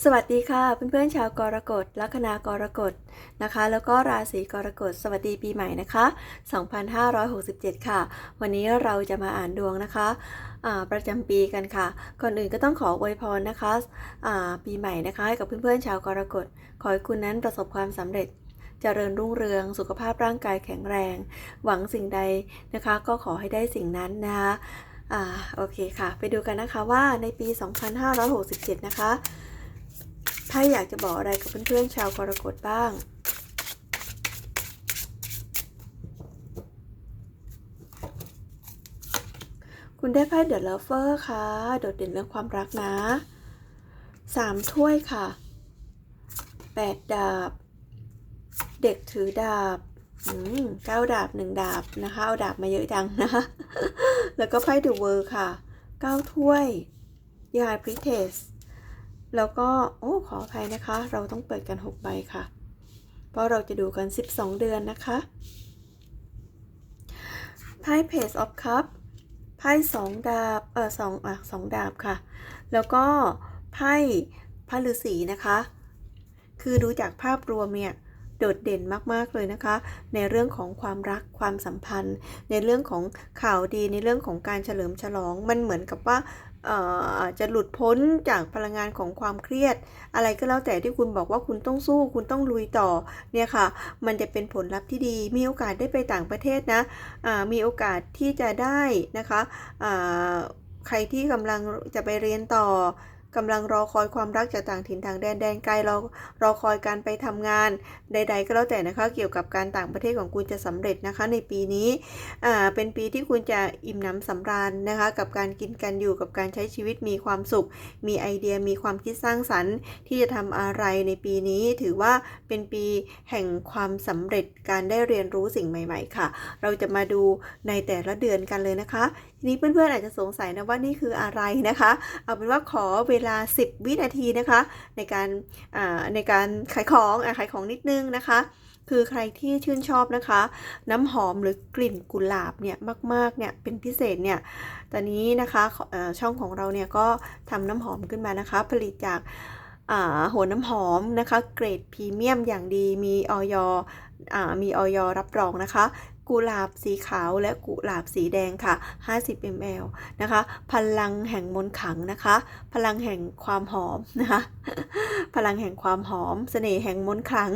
สวัสดีค่ะเพื่อนๆชาวกรกฎลัคนากรกฎนะคะ แล้วก็ราศีกรกฎสวัสดีปีใหม่นะคะ 2567 ค่ะ วันนี้เราจะมาอ่านดวงนะคะประจำปีกันค่ะ ก่อนอื่นก็ต้องขออวยพรนะคะปีใหม่นะคะให้กับเพื่อนๆชาวกรกฎขอให้คุณนั้นประสบความสำเร็จเจริญรุ่งเรืองสุขภาพร่างกายแข็งแรง หวังสิ่งใดนะคะ ก็ขอให้ได้สิ่งนั้นนะคะอ่าโอเคค่ะ ไปดูกันนะคะว่าในปี 2567 นะคะ ถ้าอยากจะบอกอะไรกับเพื่อนๆชาวกรกฎบ้าง คุณได้ไพ่เดอะเลเฟอร์ค่ะ โดดเด่นเรื่องความรักนะสามถ้วยค่ะแปดดาบ เด็กถือดาบเก้าดาบหนึ่งดาบนะคะ เอาดาบมาเยอะจังนะคะแล้วก็ไพ่เดอะเวอร์ค่ะเก้าถ้วยยายพริเทส แล้วก็โอ้ขออภัยนะคะ เราต้องเปิดกัน 6 ใบค่ะ เพราะเราจะดูกัน 12 เดือนนะคะไพ่เพจออฟคัพไพ่สองดาบเออสองอะสองดาบค่ะ แล้วก็ไพ่พระฤาษีนะคะ คือดูจากภาพรวมเนี่ยโดดเด่นมาก ๆ เลยนะคะ ในเรื่องของความรักความสัมพันธ์ ในเรื่องของข่าวดีในเรื่องของการเฉลิมฉลอง มันเหมือนกับว่า อาจจะหลุดพ้นจากพลังงานของความเครียด อะไรก็แล้วแต่ที่คุณบอกว่าคุณต้องสู้ คุณต้องลุยต่อเนี่ยค่ะ มันจะเป็นผลลัพธ์ที่ดี มีโอกาสได้ไปต่างประเทศนะมีโอกาสที่จะได้นะคะใครที่กำลังจะไปเรียนต่อ กำลังรอคอยความรักจากต่างถิ่นต่างแดนแดนไกลรอรอคอยการไปทำงานใด ๆ ก็แล้วแต่นะคะเกี่ยวกับการต่างประเทศของคุณจะสำเร็จนะคะ ในปีนี้อ่าเป็นปีที่คุณจะอิ่มหนำสำราญนะคะ กับการกินกันอยู่กับการใช้ชีวิตมีความสุข มีไอเดียมีความคิดสร้างสรรค์ ที่จะทำอะไรในปีนี้ถือว่าเป็นปีแห่งความสำเร็จการได้เรียนรู้สิ่งใหม่ ๆ ค่ะ เราจะมาดูในแต่ละเดือนกันเลยนะคะ ทีนี้เพื่อนๆอาจจะสงสัยนะว่านี่คืออะไรนะคะ เอาเป็นว่าขอเวลา 10 วินาทีนะคะ ในการในการขายของอขายของนิดนึงนะคะ คือใครที่ชื่นชอบนะคะ น้ำหอมหรือกลิ่นกุหลาบเนี่ยมากๆเนี่ยเป็นพิเศษเนี่ยตอนนี้นะคะช่องของเราเนี่ยก็ทำน้ำหอมขึ้นมานะคะ ผลิตจากาหัวน้ำหอมนะคะ เกรดพรีเมียมอย่างดีมีออยอามีออยรับรองนะคะ กุหลาบสีขาวและกุหลาบสีแดงค่ะ 50 ml นะคะ พลังแห่งมนขลังนะคะ พลังแห่งความหอมนะคะ พลังแห่งความหอมเสน่ห์แห่งมนขลัง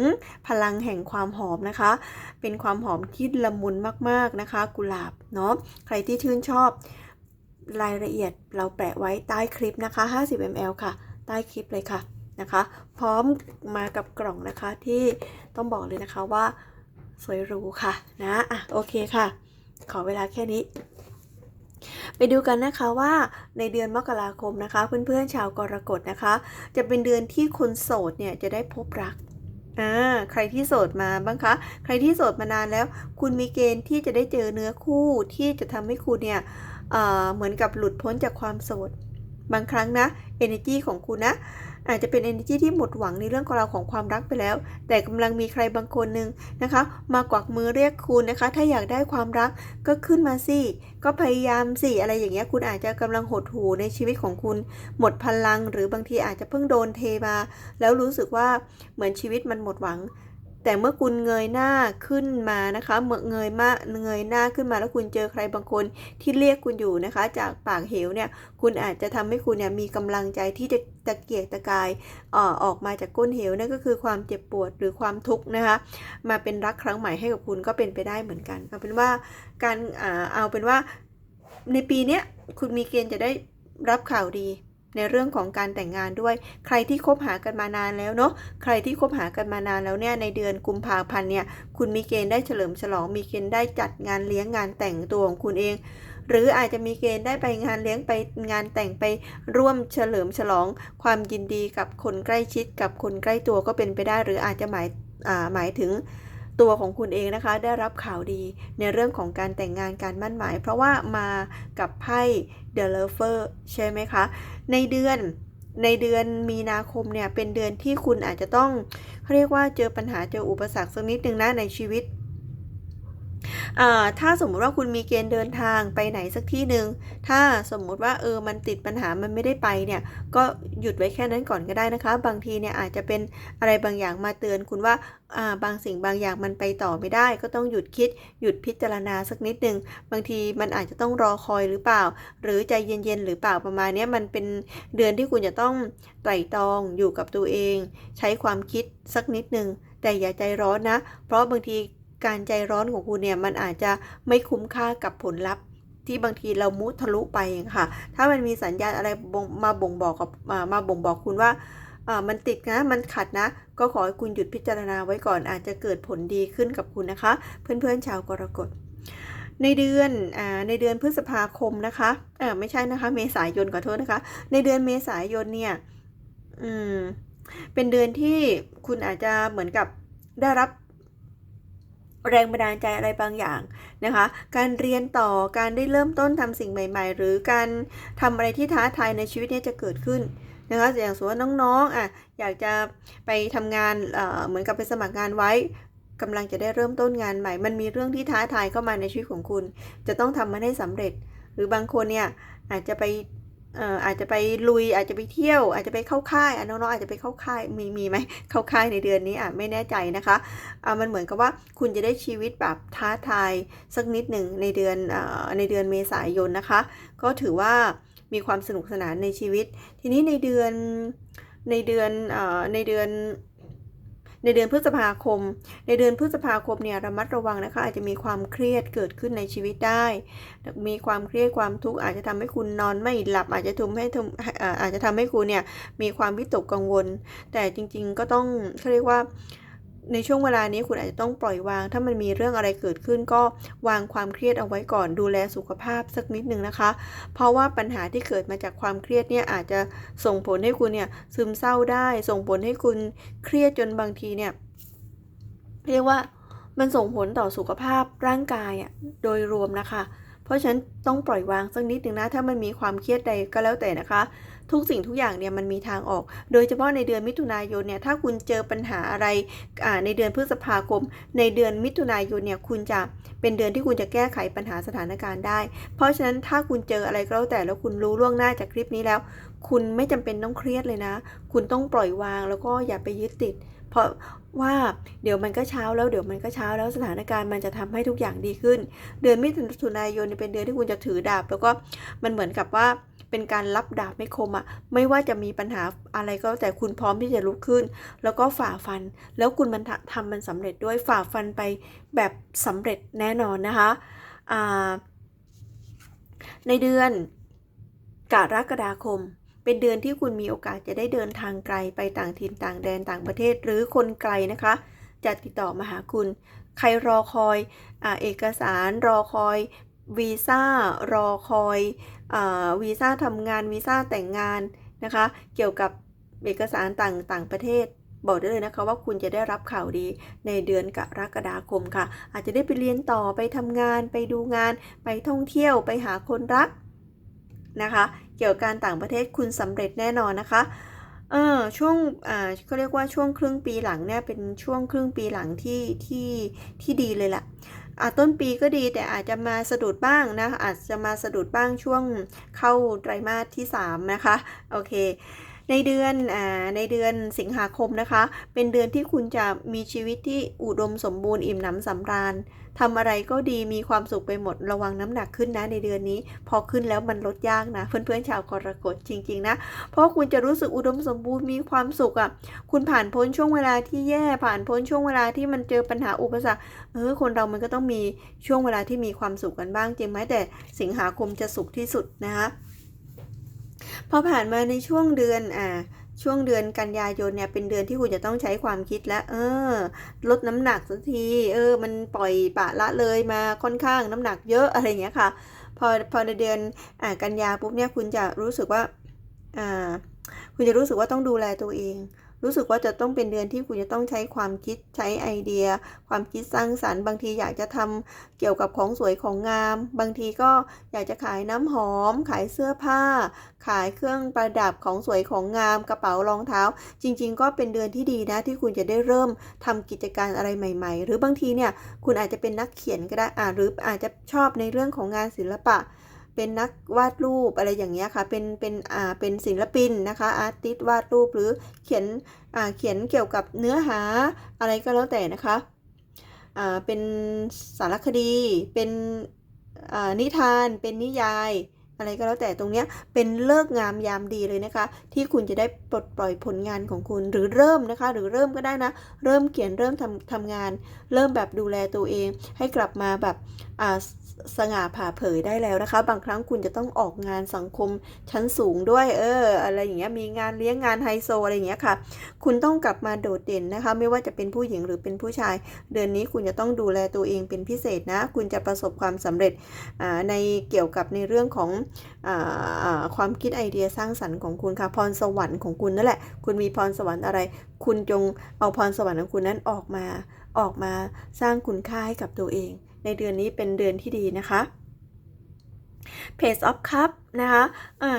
พลังแห่งความหอมนะคะ เป็นความหอมที่ละมุนมากๆนะคะ กุหลาบเนาะ ใครที่ชื่นชอบรายละเอียดเราแปะไว้ใต้คลิปนะคะ 50 ml ค่ะ ใต้คลิปเลยค่ะนะคะ พร้อมมากับกล่องนะคะที่ต้องบอกเลยนะคะว่า สวยหรูค่ะนะอะโอเคค่ะ ขอเวลาแค่นี้ ไปดูกันนะคะว่าในเดือนมกราคมนะคะ เพื่อนๆชาวกรกฎนะคะ จะเป็นเดือนที่คนโสดเนี่ยจะได้พบรักอ่าใครที่โสดมาบ้างคะ ใครที่โสดมานานแล้ว คุณมีเกณฑ์ที่จะได้เจอเนื้อคู่ที่จะทำให้คุณเนี่ยเอ่อเหมือนกับหลุดพ้นจากความโสด บางครั้งนะ energy ของคุณนะ อาจจะเป็น energy ที่หมดหวังในเรื่องของเราวของความรักไปแล้ว แต่กำลังมีใครบางคนหนึ่งนะคะ มากวักมือเรียกคุณนะคะ ถ้าอยากได้ความรักก็ขึ้นมาสิ ก็พยายามสิ อะไรอย่างเงี้ย คุณอาจจะกำลังหดหู่ในชีวิตของคุณ หมดพลัง หรือบางทีอาจจะเพิ่งโดนเทมา แล้วรู้สึกว่าเหมือนชีวิตมันหมดหวัง แต่เมื่อคุณเงยหน้าขึ้นมานะคะเมื่อเงยมาเงยหน้าขึ้นมาแล้วคุณเจอใครบางคนที่เรียกคุณอยู่นะคะ จากปากเหวเนี่ยคุณอาจจะทำให้คุณเนี่ยมีกำลังใจที่จะตะเกียกตะกายเอ่อออกมาจากก้นเหวนั่นก็คือความเจ็บปวดหรือความทุกข์นะคะมาเป็นรักครั้งใหม่ให้กับคุณก็เป็นไปได้เหมือนกัน เอาเป็นว่าการอ่าเอาเป็นว่าในปีเนี้ยคุณมีเกณฑ์จะได้รับข่าวดี ในเรื่องของการแต่งงานด้วย ใครที่คบหากันมานานแล้วเนาะใครที่คบหากันมานานแล้วเนี่ยในเดือนกุมภาพันธ์เนี่ยคุณมีเกณฑ์ได้เฉลิมฉลองมีเกณฑ์ได้จัดงานเลี้ยงงานแต่งตัวของคุณเอง หรืออาจจะมีเกณฑ์ได้ไปงานเลี้ยงไปงานแต่งไปร่วมเฉลิมฉลองความยินดีกับคนใกล้ชิดกับคนใกล้ตัวก็เป็นไปได้ หรืออาจจะหมายหมายถึง ตัวของคุณเองนะคะได้รับข่าวดีในเรื่องของการแต่งงานการมั่นหมาย เพราะว่ามากับไพ่ The Lover ใช่ไหมคะ ในเดือนในเดือนมีนาคมเนี่ยเป็นเดือนที่คุณอาจจะต้องเขาเรียกว่าเจอปัญหาเจออุปสรรคสักนิดนึงนะในชีวิต ถ้าสมมุติว่าคุณมีเกณฑ์เดินทางไปไหนสักที่หนึ่งถ้าสมมุติว่าเออมันติดปัญหามันไม่ได้ไปเนี่ยก็หยุดไว้แค่นั้นก่อนก็ได้นะคะ บางทีเนี่ยอาจจะเป็นอะไรบางอย่างมาเตือนคุณว่าบางสิ่งบางอย่างมันไปต่อไม่ได้ ก็ต้องหยุดคิดหยุดพิจารณาสักนิดหนึ่งบางทีมันอาจจะต้องรอคอยหรือเปล่า หรือใจเย็นๆหรือเปล่าประมาณนี้มันเป็นเดือนที่คุณจะต้องไตร่ตรองอยู่กับตัวเอง ใช้ความคิดสักนิดหนึ่งแต่อย่าใจร้อนนะ เพราะบางที การใจร้อนของคุณเนี่ยมันอาจจะไม่คุ้มค่ากับผลลัพธ์ที่บางทีเรามุทะลุไปค่ะ ถ้ามันมีสัญญาณอะไรมาบ่งบอกกับมาบ่งบอกคุณว่ามันติดนะ มันขัดนะ ก็ขอให้คุณหยุดพิจารณาไว้ก่อน อาจจะเกิดผลดีขึ้นกับคุณนะคะ เพื่อนๆชาวกรกฎ ในเดือนอในเดือนพฤษภาคมนะคะเออไม่ใช่นะคะ เมษายนขอโทษนะคะ ในเดือนเมษายนเนี่ย อืม เป็นเดือนที่คุณอาจจะเหมือนกับได้รับ แรงบันดาลใจอะไรบางอย่างนะคะ การเรียนต่อการได้เริ่มต้นทำสิ่งใหม่ ๆ หรือการทำอะไรที่ท้าทายในชีวิตเนี้จะเกิดขึ้นนะคะอย่างสมมติว่าน้องๆอะอยากจะไปทำงานเเหมือนกับไปสมัครงานไว้กำลังจะได้เริ่มต้นงานใหม่ มันมีเรื่องที่ท้าทายเข้ามาในชีวิตของคุณ จะต้องทำมันให้สำเร็จ หรือบางคนเนี่ยอาจจะไป อาจจะไปลุยอาจจะไปเที่ยว อาจจะไปเข้าค่ายน้องๆอาจจะไปเข้าค่ายมีมีไหมเข้าค่ายในเดือนนี้อะไม่แน่ใจนะคะอะมันเหมือนกับว่าคุณจะได้ชีวิตแบบท้าทายสักนิดหนึ่งในเดือนอ่ในเดือนเมษายนนะคะ ก็ถือว่ามีความสนุกสนานในชีวิต ทีนี้ในเดือนในเดือนอ่ในเดือน ในเดือนพฤษภาคม ในเดือนพฤษภาคมเนี่ยระมัดระวังนะคะอาจจะมีความเครียดเกิดขึ้นในชีวิตได้ มีความเครียดความทุกข์อาจจะทำให้คุณนอนไม่หลับอาจจะทำให้ทำเอ่อาจจะทำให้คุณเนี่ยมีความวิตกกังวล แต่จริงๆก็ต้องเขาเรียกว่า ในช่วงเวลานี้คุณอาจจะต้องปล่อยวาง ถ้ามันมีเรื่องอะไรเกิดขึ้น ก็วางความเครียดเอาไว้ก่อนดูแลสุขภาพสักนิดหนึ่งนะคะ เพราะว่าปัญหาที่เกิดมาจากความเครียดเนี่ยอาจจะส่งผลให้คุณเนี่ยซึมเศร้าได้ ส่งผลให้คุณเครียดจนบางทีเนี่ยเรียกว่ามันส่งผลต่อสุขภาพร่างกายอะโดยรวมนะคะ เพราะฉะนั้นต้องปล่อยวางสักนิดหนึ่งนะ ถ้ามันมีความเครียดใดก็แล้วแต่นะคะ ทุกสิ่งทุกอย่างเนี่ยมันมีทางออก โดยเฉพาะในเดือนมิถุนายนเนี่ยถ้าคุณเจอปัญหาอะไรอ่าในเดือนพฤษภาคม ในเดือนมิถุนายนเนี่ยคุณจะเป็นเดือนที่คุณจะแก้ไขปัญหาสถานการณ์ได้ เพราะฉะนั้นถ้าคุณเจออะไรก็แล้วแต่แล้วคุณรู้ล่วงหน้าจากคลิปนี้แล้ว คุณไม่จำเป็นต้องเครียดเลยนะ คุณต้องปล่อยวางแล้วก็อย่าไปยึดติด เพราะว่าเดี๋ยวมันก็เช้าแล้วเดี๋ยวมันก็เช้าแล้วสถานการณ์มันจะทำให้ทุกอย่างดีขึ้น เดือนมิถุนายนเนี่ยเป็นเดือนที่คุณจะถือดาบ แล้วก็มันเหมือนกับว่า เป็นการรับดาบไม่คมอะไม่ว่าจะมีปัญหาอะไรก็แต่คุณพร้อมที่จะลุกขึ้น แล้วก็ฝ่าฟัน แล้วคุณมันทำมันสำเร็จด้วยฝ่าฟันไปแบบสำเร็จแน่นอนนะคะอ่าในเดือนกรกฎาคมเป็นเดือนที่คุณมีโอกาสจะได้เดินทางไกลไปต่างถิ่นต่างแดนต่างประเทศ หรือคนไกลนะคะ จะติดต่อมาหาคุณ ใครรอคอยอเอกสารรอคอย วีซ่ารอคอยอวีซ่าทำงานวีซ่าแต่งงานนะคะ เกี่ยวกับเอกสารต่างต่างประเทศ บอกได้เลยนะคะว่าคุณจะได้รับข่าวดีในเดือนกรกฎาคมค่ะ อาจจะได้ไปเรียนต่อไปทำงาน ไปดูงาน ไปท่องเที่ยวไปหาคนรักนะคะ เกี่ยวกับการต่างประเทศคุณสำเร็จแน่นอนนะคะเออช่วงอ่าเขาเรียกว่าช่วงครึ่งปีหลังเนี่ยเป็นช่วงครึ่งปีหลังที่ที่ที่ดีเลยแหละอ่า ต้นปีก็ดีแต่อาจจะมาสะดุดบ้างนะอาจจะมาสะดุดบ้างช่วงเข้าไตรมาสที่ 3 นะคะ โอเค ในเดือนอ่าในเดือนสิงหาคมนะคะ เป็นเดือนที่คุณจะมีชีวิตที่อุดมสมบูรณ์อิ่มหนำสำราญทำอะไรก็ดีมีความสุขไปหมดระวังน้ำหนักขึ้นนะในเดือนนี้ พอขึ้นแล้วมันลดยากนะ เพื่อนๆชาวกรกฎจริง ๆ นะ เพราะคุณจะรู้สึกอุดมสมบูรณ์มีความสุขอะ่ะคุณผ่านพ้นช่วงเวลาที่แย่ผ่านพ้นช่วงเวลาที่มันเจอปัญหาอุปสรรคเออคนเรามันก็ต้องมีช่วงเวลาที่มีความสุขกันบ้างจริงไหมแต่สิงหาคมจะสุขที่สุดนะคะ พอผ่านมาในช่วงเดือนอ่าช่วงเดือนกันยายนเนี่ยเป็นเดือนที่คุณจะต้องใช้ความคิดแล้วเออ ลดน้ำหนักสักทีเออ มันปล่อยปะละเลยมาค่อนข้างน้ำหนักเยอะอะไรเงี้ยค่ะ พอพอในเดือนอ่ากันยาปุ๊บเนี่ยคุณจะรู้สึกว่าอ่าคุณจะรู้สึกว่าต้องดูแลตัวเอง รู้สึกว่าจะต้องเป็นเดือนที่คุณจะต้องใช้ความคิดใช้ไอเดีย ความคิดสร้างสรรค์ บางทีอยากจะทำเกี่ยวกับของสวยของงาม บางทีก็อยากจะขายน้ำหอม ขายเสื้อผ้า ขายเครื่องประดับของสวยของงาม กระเป๋ารองเท้า จริง ๆ ก็เป็นเดือนที่ดีนะที่คุณจะได้เริ่มทำกิจการอะไรใหม่ ๆ หรือบางทีเนี่ยคุณอาจจะเป็นนักเขียนก็ได้อ่าหรืออาจจะชอบในเรื่องของงานศิลปะ เป็นนักวาดรูปอะไรอย่างเงี้ยค่ะ เป็นเป็นอ่าเป็นศิลปินนะคะอาร์ติสวาดรูปหรือเขียนอ่าเขียนเกี่ยวกับเนื้อหาอะไรก็แล้วแต่นะคะอ่าเป็นสารคดีเป็นอ่านิทานเป็นนิยายอะไรก็แล้วแต่ตรงเนี้ยเป็นเลิกงามยามดีเลยนะคะ ที่คุณจะได้ปลดปล่อยผลงานของคุณหรือเริ่มนะคะ หรือเริ่มก็ได้นะ เริ่มเขียนเริ่มทำทำงาน เริ่มแบบดูแลตัวเอง ให้กลับมาแบบอ่า สง่าผ่าเผยได้แล้วนะคะ บางครั้งคุณจะต้องออกงานสังคมชั้นสูงด้วย เออ อะไรอย่างเงี้ย มีงานเลี้ยงงานไฮโซอะไรอย่างเงี้ยค่ะ คุณต้องกลับมาโดดเด่นนะคะ ไม่ว่าจะเป็นผู้หญิงหรือเป็นผู้ชาย เดือนนี้คุณจะต้องดูแลตัวเองเป็นพิเศษนะ คุณจะประสบความสำเร็จในเกี่ยวกับในเรื่องของออความคิดไอเดียสร้างสรรค์ของคุณค่ะ พรสวรรค์ของคุณนั่นแหละ คุณมีพรสวรรค์อะไร คุณจงเอาพรสวรรค์ของคุณนั้นออกมา ออกมาสร้างคุณค่าให้กับตัวเอง ในเดือนนี้เป็นเดือนที่ดีนะคะ Page of Cup นะคะ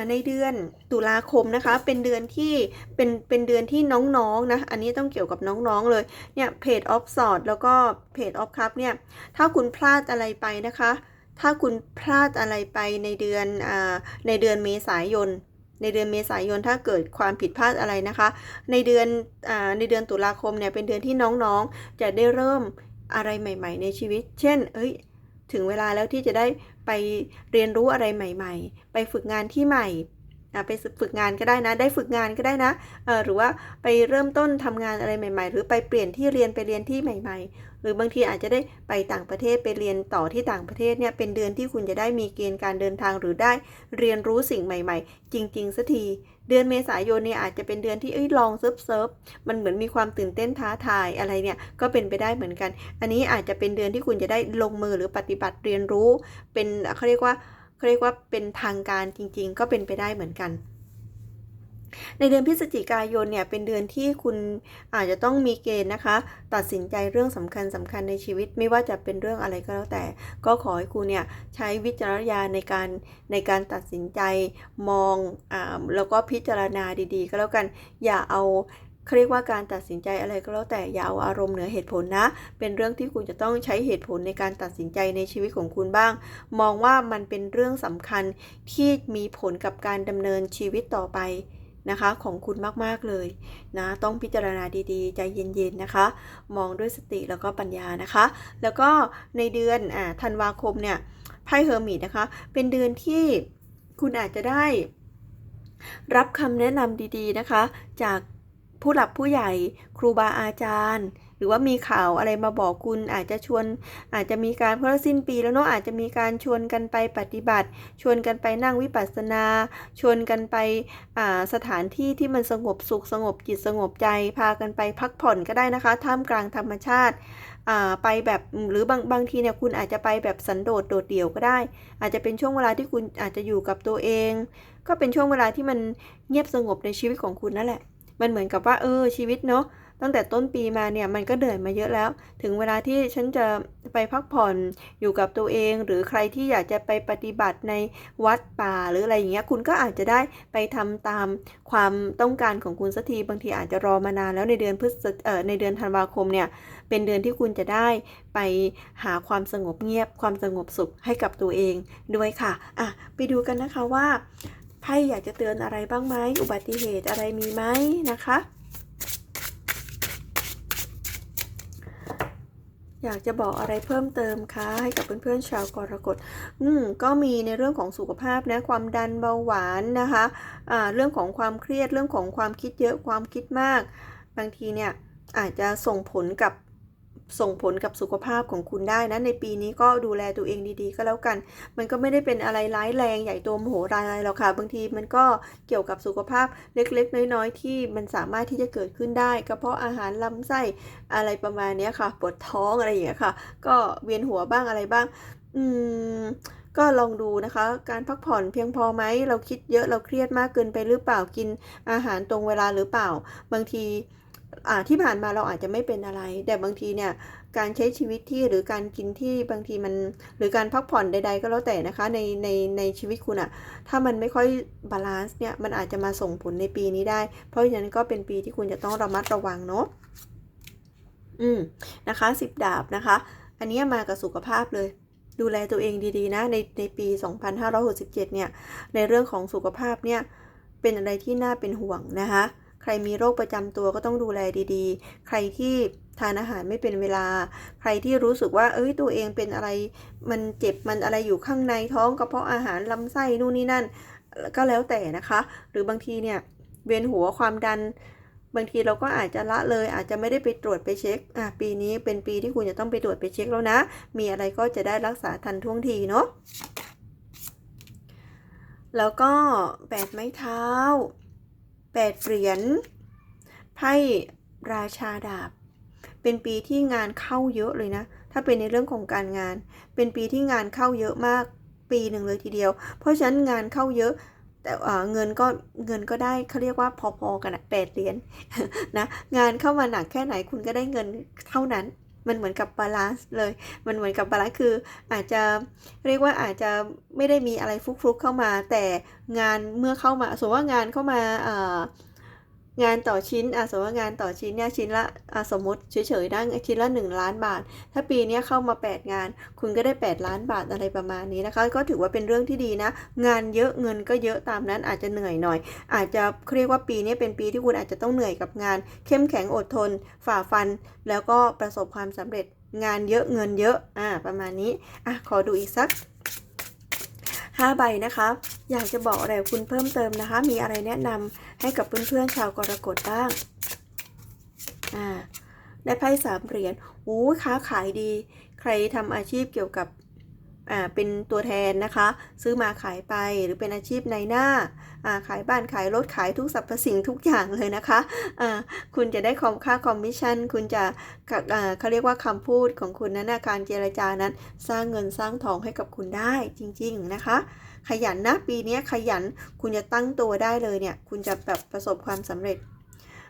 ในเดือนตุลาคมนะคะ เป็นเดือนที่เป็นเป็นเดือนที่น้องๆนะอันนี้ต้องเกี่ยวกับน้องๆเลยเนี่ย Page of Sword แล้วก็ Page of Cup เนี่ยถ้าคุณพลาดอะไรไปนะคะ ถ้าคุณพลาดอะไรไปในเดือนอในเดือนเมษายน ในเดือนเมษายนถ้าเกิดความผิดพลาดอะไรนะคะ ในเดือนอในเดือนตุลาคมเนี่ยเป็นเดือนที่น้องๆ จะได้เริ่ม อะไรใหม่ ๆ ในชีวิต เช่น เอ้ย ถึงเวลาแล้วที่จะได้ไปเรียนรู้อะไรใหม่ ๆ ไปฝึกงานที่ใหม่ไปฝึกงานก็ได้นะ ได้ฝึกงานก็ได้นะ หรือว่าไปเริ่มต้นทำงานอะไรใหม่ ๆ หรือไปเปลี่ยนที่เรียนไปเรียนที่ใหม่ ๆ หรือบางทีอาจจะได้ไปต่างประเทศไปเรียนต่อที่ต่างประเทศเนี่ยเป็นเดือนที่คุณจะได้มีเกณฑ์การเดินทางหรือได้เรียนรู้สิ่งใหม่ ๆ จริงๆสักที เดือนเมษายนเนี่ยอาจจะเป็นเดือนที่เอ้ยลองเซิร์ฟเซิร์ฟมันเหมือนมีความตื่นเต้นท้าทายอะไรเนี่ยก็เป็นไปได้เหมือนกัน อันนี้อาจจะเป็นเดือนที่คุณจะได้ลงมือหรือปฏิบัติเรียนรู้ เป็นเขาเรียกว่าเขาเรียกว่าเป็นทางการจริง ๆ ก็เป็นไปได้เหมือนกัน ในเดือนพฤศจิกายนเนี่ยเป็นเดือนที่คุณอาจจะต้องมีเกณฑ์นะคะ ตัดสินใจเรื่องสำคัญสำคัญในชีวิต ไม่ว่าจะเป็นเรื่องอะไรก็แล้วแต่ ก็ขอให้คุณเนี่ยใช้วิจารณญาณในการในการตัดสินใจมองอ่าแล้วก็พิจารณาดีๆ ก็แล้วกันอย่าเอาเขาเรียกว่าการตัดสินใจอะไรก็แล้วแต่อย่าเอาอารมณ์เหนือเหตุผลนะ เป็นเรื่องที่คุณจะต้องใช้เหตุผลในการตัดสินใจในชีวิตของคุณบ้าง มองว่ามันเป็นเรื่องสำคัญที่มีผลกับการดำเนินชีวิตต่อไป นะคะของคุณมากๆเลยนะต้องพิจารณาดีๆ ใจเย็นๆนะคะ มองด้วยสติแล้วก็ปัญญานะคะ แล้วก็ในเดือนอ่าธันวาคมเนี่ยไพ่เฮอร์มิตนะคะ เป็นเดือนที่คุณอาจจะได้รับคำแนะนำดีๆนะคะ จากผู้หลักผู้ใหญ่ครูบาอาจารย์ หรือว่ามีข่าวอะไรมาบอกคุณอาจจะชวน อาจจะมีการเพราะว่าสิ้นปีแล้วเนาะอาจจะมีการชวนกันไปปฏิบัติ ชวนกันไปนั่งวิปัสสนา ชวนกันไปสถานที่ที่มันสงบสุขสงบจิตสงบใจ พากันไปพักผ่อนก็ได้นะคะ ท่ามกลางธรรมชาติไปแบบหรือบางบางทีเนี่ยคุณอาจจะไปแบบสันโดษโดดเดี่ยวก็ได้ อาจจะเป็นช่วงเวลาที่คุณอาจจะอยู่กับตัวเอง ก็เป็นช่วงเวลาที่มันเงียบสงบในชีวิตของคุณนั่นแหละ มันเหมือนกับว่าเออชีวิตเนาะ ตั้งแต่ต้นปีมาเนี่ยมันก็เหนื่อยมาเยอะแล้ว ถึงเวลาที่ฉันจะไปพักผ่อนอยู่กับตัวเอง หรือใครที่อยากจะไปปฏิบัติในวัดป่าหรืออะไรอย่างเงี้ยคุณก็อาจจะได้ไปทำตามความต้องการของคุณสักทีบางทีอาจจะรอมานานแล้วในเดือนพฤศเอ่อในเดือนธันวาคมเนี่ยเป็นเดือนที่คุณจะได้ไปหาความสงบเงียบ ความสงบสุขให้กับตัวเองด้วยค่ะอะไปดูกันนะคะว่าไพ่อยากจะเตือนอะไรบ้างไหมอุบัติเหตุอะไรมีไหมนะคะ อยากจะบอกอะไรเพิ่มเติมคะให้กับเพื่อนๆชาวกรกฎอืมก็มีในเรื่องของสุขภาพนะความดันเบาหวานนะคะอ่าเรื่องของความเครียดเรื่องของความคิดเยอะความคิดมาก บางทีเนี่ยอาจจะส่งผลกับ ส่งผลกับสุขภาพของคุณได้นะในปีนี้ก็ดูแลตัวเองดีๆ ก็แล้วกัน มันก็ไม่ได้เป็นอะไรร้ายแรงใหญ่โตมโหฬารอะไรหรอกค่ะ บางทีมันก็เกี่ยวกับสุขภาพเล็กๆ น้อยๆ ที่มันสามารถที่จะเกิดขึ้นได้กระเพาะอาหารลำไส้อะไรประมาณนี้ค่ะปวดท้องอะไรอย่างเงี้ยค่ะ ก็เวียนหัวบ้างอะไรบ้าง อืมก็ลองดูนะคะ การพักผ่อนเพียงพอไหม เราคิดเยอะเราเครียดมากเกินไปหรือเปล่ากินอาหารตรงเวลาหรือเปล่า บางที ที่ผ่านมาเราอาจจะไม่เป็นอะไร แต่บางทีเนี่ยการใช้ชีวิตที่หรือการกินที่บางทีมัน หรือการพักผ่อนใด ๆ ก็แล้วแต่นะคะในในในชีวิตคุณอะถ้ามันไม่ค่อยบาลานซ์เนี่ยมันอาจจะมาส่งผลในปีนี้ได้ เพราะฉะนั้นก็เป็นปีที่คุณจะต้องระมัดระวังเนาะอืมนะคะสิบดาบนะคะ อันนี้มากับสุขภาพเลยดูแลตัวเองดีๆนะในในปี 2567 เนี่ย ในเรื่องของสุขภาพเนี่ย เป็นอะไรที่น่าเป็นห่วงนะคะ รมีโรคประจำตัวก็ต้องดูแลดีๆ ใครที่ทานอาหารไม่เป็นเวลา ใครที่รู้สึกว่า เอ้ยตัวเองเป็นอะไร มันเจ็บมันอะไรอยู่ข้างในท้องกระเพาะอาหารลำไส้นู่นนี่นั่น ก็แล้วแต่นะคะ หรือบางทีเนี่ยเวียนหัวความดัน บางทีเราก็อาจจะละเลย อาจจะไม่ได้ไปตรวจไปเช็ค อะปีนี้เป็นปีที่คุณจะต้องไปตรวจไปเช็คแล้วนะ มีอะไรก็จะได้รักษาทันท่วงทีเนาะแล้วก็แปดไม้เท้า แปดเหรียญไพ่ราชาดาบ เป็นปีที่งานเข้าเยอะเลยนะ ถ้าเป็นในเรื่องของการงาน เป็นปีที่งานเข้าเยอะมากปีหนึ่งเลยทีเดียว เพราะฉะนั้นงานเข้าเยอะแต่เงินก็เงินก็ได้เขาเรียกว่าพอๆกันอะแปดเหรียญนะงานเข้ามาหนักแค่ไหนคุณก็ได้เงินเท่านั้น มันเหมือนกับบาลานซ์เลย มันเหมือนกับบาลานซ์คือ อาจจะเรียกว่าอาจจะไม่ได้มีอะไรฟลุกๆเข้ามา แต่งานเมื่อเข้ามาสมมติว่างานเข้ามาเอ่อ งานต่อชิ้นอสมมติว่างานต่อชิ้นเนี่ยชิ้นละสมมติเฉยๆนะชิ้นละ 1 ล้านบาท ถ้าปีนี้เข้ามา 8 งาน คุณก็ได้ 8 ล้านบาทอะไรประมาณนี้นะคะ ก็ถือว่าเป็นเรื่องที่ดีนะ งานเยอะเงินก็เยอะตามนั้นอาจจะเหนื่อยหน่อย อาจจะเรียกว่าปีนี้เป็นปีที่คุณอาจจะต้องเหนื่อยกับงาน เข้มแข็งอดทน ฝ่าฟัน แล้วก็ประสบความสำเร็จงานเยอะเงินเยอะอ่าประมาณนี้อะขอดูอีกสัก 5 ใบนะคะ อยากจะบอกอะไรคุณเพิ่มเติมนะคะ มีอะไรแนะนำให้กับเพื่อนๆชาวกรกฎบ้างอ่าได้ไพ่สามเหรียญโอ้ค้าขายดี ใครทำอาชีพเกี่ยวกับ เป็นตัวแทนนะคะ ซื้อมาขายไปหรือเป็นอาชีพในหน้าขายบ้านขายรถขายทุกสรรพสิ่งทุกอย่างเลยนะคะอ่าคุณจะได้คอมค่าคอมมิชชั่น คุณจะเขาเรียกว่าคำพูดของคุณนั้นการเจรจานั้น สร้างเงินสร้างทองให้กับคุณได้จริง ๆนะคะ ขยันนะปีนี้ขยันคุณจะตั้งตัวได้เลยเนี่ย คุณจะแบบประสบความสำเร็จ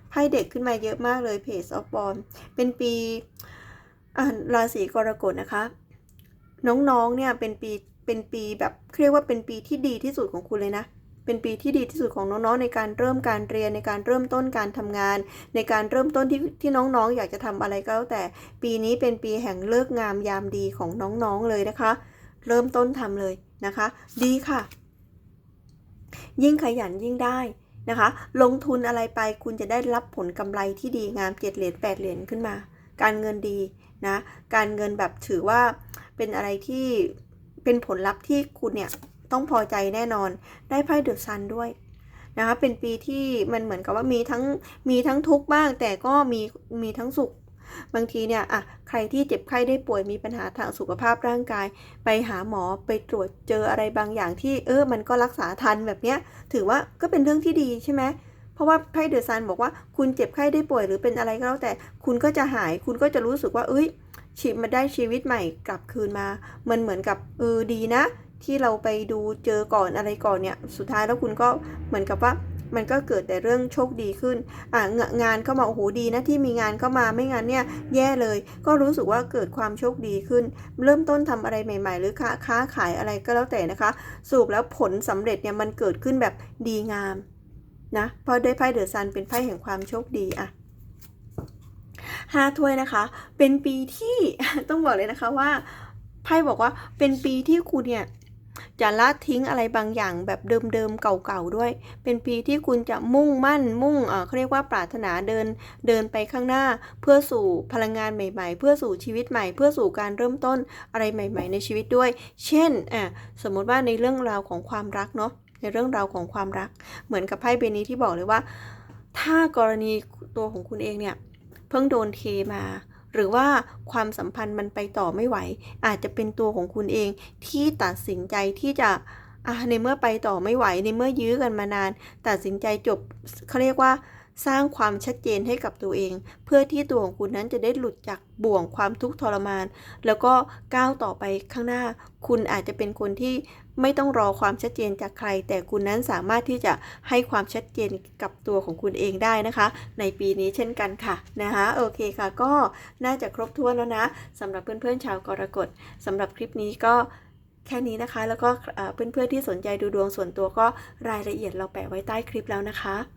ไพ่เด็กขึ้นมาเยอะมากเลยเพจออฟบอลเป็นปีราศีกรกฎนะคะ น้องๆ เนี่ยเป็นปีเป็นปีแบบเรียกว่าเป็นปีที่ดีที่สุดของคุณเลยนะ เป็นปีที่ดีที่สุดของน้องๆ ในการเริ่มการเรียนในการเริ่มต้นการทำงาน ในการเริ่มต้นที่ที่น้องๆ อยากจะทำอะไรก็แล้วแต่ปีนี้เป็นปีแห่งเลิกงามยามดีของน้องๆ เลยนะคะ เริ่มต้นทำเลยนะคะ ดีค่ะ ยิ่งขยันยิ่งได้นะคะ ลงทุนอะไรไปคุณจะได้รับผลกำไรที่ดีงามเจ็ดเหรียญแปดเหรียญขึ้นมา การเงินดีนะ การเงินแบบถือว่า เป็นอะไรที่เป็นผลลัพธ์ที่คุณเนี่ยต้องพอใจแน่นอน ได้ไพ่เดอะซันด้วยนะคะ เป็นปีที่มันเหมือนกับว่ามีทั้งมีทั้งทุกข์บ้าง แต่ก็มีมีทั้งสุข บางทีเนี่ยอะใครที่เจ็บไข้ได้ป่วยมีปัญหาทางสุขภาพร่างกาย ไปหาหมอไปตรวจเจออะไรบางอย่างที่เออมันก็รักษาทันแบบเนี้ย ถือว่าก็เป็นเรื่องที่ดีใช่ไหมเพราะว่าไพ่เดอะซันบอกว่าคุณเจ็บไข้ได้ป่วยหรือเป็นอะไรก็แล้วแต่คุณก็จะหายคุณก็จะรู้สึกว่าเอ้ย ชีมาได้ชีวิตใหม่กลับคืนมา มันเหมือนกับเออดีนะ ที่เราไปดูเจอก่อนอะไรก่อนเนี่ย สุดท้ายแล้วคุณก็เหมือนกับว่ามันก็เกิดแต่เรื่องโชคดีขึ้น อ่างานเข้ามาโอ้โหดีนะที่มีงานเข้ามาไม่งั้นเนี่ยแย่เลย ก็รู้สึกว่าเกิดความโชคดีขึ้น เริ่มต้นทำอะไรใหม่ ๆ หรือค้าค้าขายอะไรก็แล้วแต่นะคะสรุปแล้วผลสำเร็จเนี่ยมันเกิดขึ้นแบบดีงามนะเพราะได้ไพ่เดอะซันเป็นไพ่แห่งความโชคดีอะ ห้าถ้วยนะคะ เป็นปีที่ต้องบอกเลยนะคะว่าไพ่บอกว่าเป็นปีที่คุณเนี่ยจะละทิ้งอะไรบางอย่างแบบเดิมๆเก่าๆด้วย เป็นปีที่คุณจะมุ่งมั่นมุ่งเขาเรียกว่าปรารถนาเดินเดินไปข้างหน้า เพื่อสู่พลังงานใหม่ ๆ เพื่อสู่ชีวิตใหม่ เพื่อสู่การเริ่มต้นอะไรใหม่ ๆ ในชีวิตด้วย เช่นอะสมมติว่าในเรื่องราวของความรักเนาะในเรื่องราวของความรัก เหมือนกับไพ่เบนี้ที่บอกเลยว่า ถ้ากรณีตัวของคุณเองเนี่ย เพิ่งโดนเทมา หรือว่าความสัมพันธ์มันไปต่อไม่ไหว อาจจะเป็นตัวของคุณเองที่ตัดสินใจที่จะในเมื่อไปต่อไม่ไหวในเมื่อยื้อกันมานาน ตัดสินใจจบเขาเรียกว่าสร้างความชัดเจนให้กับตัวเอง เพื่อที่ตัวของคุณนั้นจะได้หลุดจากบ่วงความทุกข์ทรมาน แล้วก็ก้าวต่อไปข้างหน้า คุณอาจจะเป็นคนที่ ไม่ต้องรอความชัดเจนจากใคร แต่คุณนั้นสามารถที่จะให้ความชัดเจนกับตัวของคุณเองได้นะคะ ในปีนี้เช่นกันค่ะนะคะโอเคค่ะ ก็น่าจะครบถ้วนแล้วนะสำหรับเพื่อนๆชาวกรกฎสำหรับคลิปนี้ก็แค่นี้นะคะ แล้วก็เอ่อเพื่อนๆที่สนใจดูดวงส่วนตัวก็รายละเอียดเราแปะไว้ใต้คลิปแล้วนะคะ